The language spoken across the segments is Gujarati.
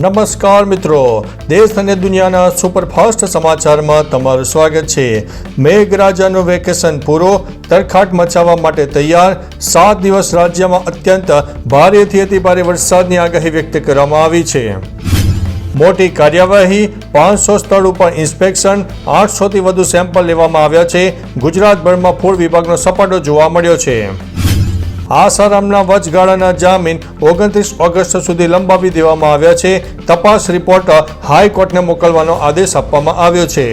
નમસ્કાર મિત્રો. દેશ અને દુનિયાના સુપરફાસ્ટ સમાચારમાં તમારું સ્વાગત છે. મેઘરાજાનું વેકેશન પૂરો, તરખાટ મચાવવા માટે તૈયાર. સાત દિવસ રાજ્યમાં અત્યંત ભારેથી અતિ ભારે વરસાદની આગાહી વ્યક્ત કરવામાં આવી છે. મોટી કાર્યવાહી, પાંચસો સ્થળ ઉપર ઇન્સ્પેક્શન, આઠસોથી વધુ સેમ્પલ લેવામાં આવ્યા છે. ગુજરાતભરમાં ફૂડ વિભાગનો સપાટો જોવા મળ્યો છે. આસારામના વચગાળાના જામીન ઓગણત્રીસ ઓગસ્ટ સુધી લંબાવી દેવામાં આવ્યા છે. તપાસ રિપોર્ટ હાઈકોર્ટને મોકલવાનો આદેશ આપવામાં આવ્યો છે.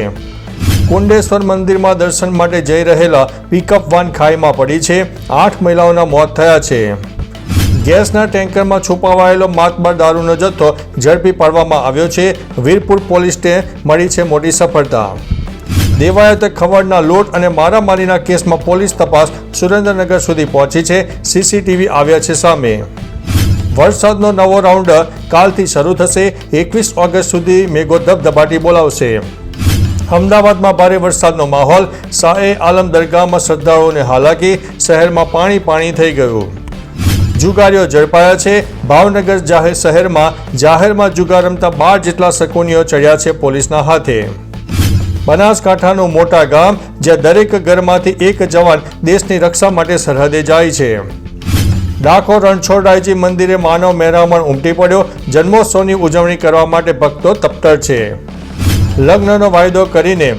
કુંડેશ્વર મંદિરમાં દર્શન માટે જઈ રહેલા પિકઅપ વાન ખાઈમાં પડી છે. આઠ મહિલાઓના મોત થયા છે. ગેસના ટેન્કરમાં છુપાવાયેલો માતબાર દારૂનો જથ્થો ઝડપી પાડવામાં આવ્યો છે. વીરપુર પોલીસને મળી છે મોટી સફળતા. દેવાયત ખવડના લોટ અને મારામારીના કેસમાં પોલીસ તપાસ સુરેન્દ્રનગર સુધી પહોંચી છે. સીસીટીવી આવ્યા છે સામે. વરસાદનો નવો રાઉન્ડ કાલથી શરૂ થશે. એકવીસ ઓગસ્ટ સુધી મેઘો ધબધબાટી બોલાવશે. અમદાવાદમાં ભારે વરસાદનો માહોલ. શાહે આલમ દરગાહમાં શ્રદ્ધાળુઓને હાલાકી. શહેરમાં પાણી પાણી થઈ ગયું. જુગારીઓ ઝડપાયા છે. ભાવનગર જાહેર શહેરમાં જાહેરમાં જુગાર રમતા બાર જેટલા શકુનીઓ ચડ્યા છે પોલીસના હાથે. બનાસકાંઠાનું મોટા ગામ, જ્યાં દરેક ઘરમાંથી એક જવાન દેશની રક્ષા માટે સરહદે જાય છે. ડાકોર રણછોડરાયજી મંદિરે માનવ મહેરામણ ઉમટી પડ્યો. જન્મોત્સવની ઉજવણી કરવા માટે ભક્તો તપ્તર છે. લગ્નનો વાયદો કરીને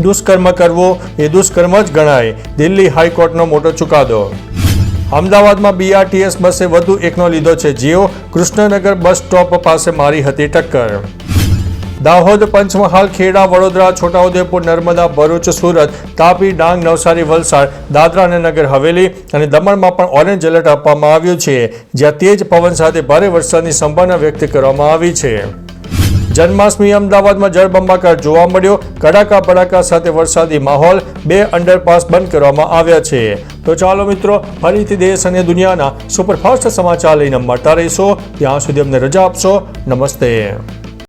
દુષ્કર્મ કરવો એ દુષ્કર્મ જ ગણાય. દિલ્હી હાઈકોર્ટનો મોટો ચુકાદો. અમદાવાદમાં બીઆરટીએસ બસે વધુ એકનો લીધો છે જીઓ. કૃષ્ણનગર બસ સ્ટોપ પાસે મારી હતી ટક્કર. દાહોદ, પંચમહાલ, ખેડા, વડોદરા, છોટાઉદેપુર, નર્મદા, ભરૂચ, સુરત, તાપી, ડાંગ, નવસારી, વલસાડ, દાદરા અને નગર હવેલી અને દમણમાં પણ ઓરેન્જ એલર્ટ આપવામાં આવ્યું છે. જ્યાં તેજ પવન સાથે ભારે વરસાદની સંભાવના વ્યક્ત કરવામાં આવી છે. જન્માષ્ટમી અમદાવાદમાં જળબંબાકાર જોવા મળ્યો. કડાકા ભડાકા સાથે વરસાદી માહોલ બે અંડરપાસ બંધ કરવામાં આવ્યા છે. તો ચાલો મિત્રો, ફરીથી દેશ અને દુનિયાના સુપરફાસ્ટ સમાચાર લઈને મળતા રહીશો. ત્યાં સુધી અમને રજા આપશો. નમસ્તે.